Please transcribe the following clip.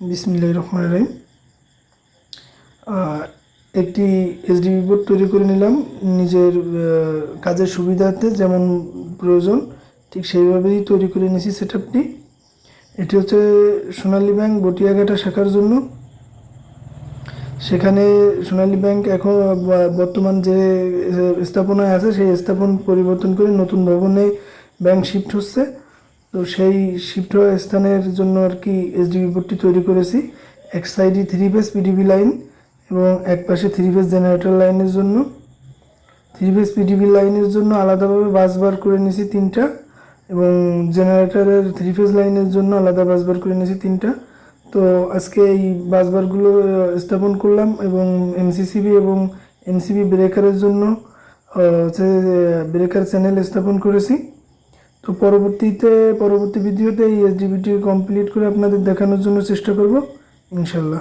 বিসমিল্লাহ রহমান রহিম। একটি SDB board তৈরি করে নিলাম। নিজের কাজের সুবিধার্থে যেমন প্রয়োজন, ঠিক সেইভাবেই তৈরি করে নিয়েছি সেট আপটি এটি হচ্ছে সোনালী ব্যাংক বটিয়াঘাটা শাখার জন্য। সেখানে সোনালী ব্যাংক এখন বর্তমান যে স্থাপনায় আছে, সেই স্থাপন পরিবর্তন করে নতুন ভবনে ব্যাংক শিফট হচ্ছে। তো সেই শিফট স্থানের জন্য আর কি এসডিবি বোর্ডটি তৈরি করেছি। এক সাইডে থ্রি ফেস পিডিবি লাইন এবং এক পাশে থ্রি ফেস জেনারেটর লাইনের জন্য। থ্রি ফেস পিডিবি লাইনের জন্য আলাদাভাবে বাস বার করে নিয়েছি তিনটা এবং জেনারেটরের থ্রি ফেজ লাইনের জন্য আলাদা বাস বার করে নিয়েছি তিনটা। তো আজকে এই বাসবারগুলো আহ, স্থাপন করলাম এবং এমসিসিবি এবং এনসিবি ব্রেকারের জন্য হচ্ছে ব্রেকার চ্যানেল স্থাপন করেছি। তো পরবর্তীতে পরবর্তী ভিডিওতে এই এসডিবিটি কমপ্লিট করে আপনাদের দেখানোর জন্য চেষ্টা করব ইনশাল্লাহ।